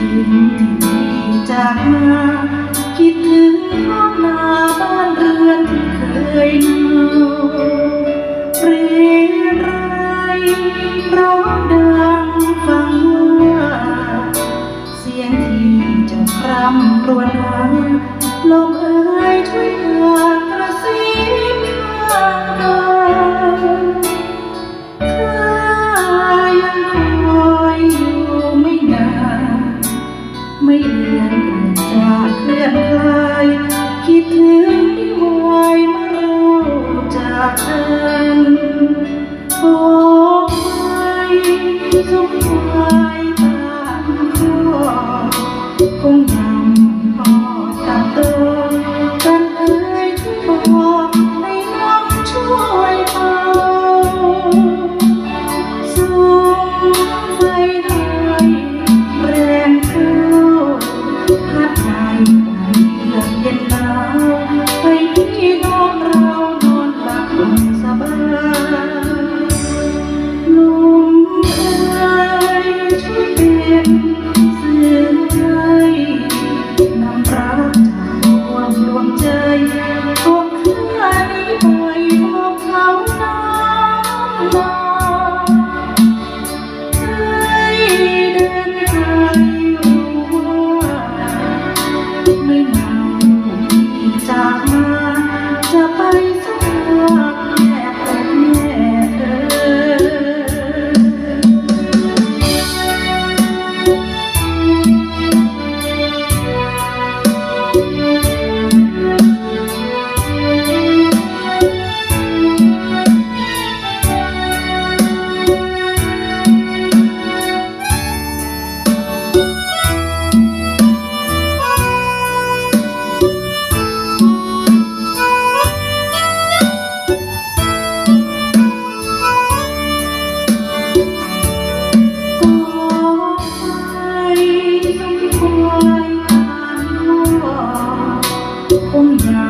ทิ้งที่จากมาคิดถึงท้องนาบ้านเรือนที่เคยเนาเรไรร้องดังฟังว่าเสียงที่เจ้าคร่ำครวญหาลมเอ่ยช่วยพากระซิบข้างกาย เคลื่อนคลาย คิดถึงที่วายเมื่อเราจากกันบอกไปสมควาย คง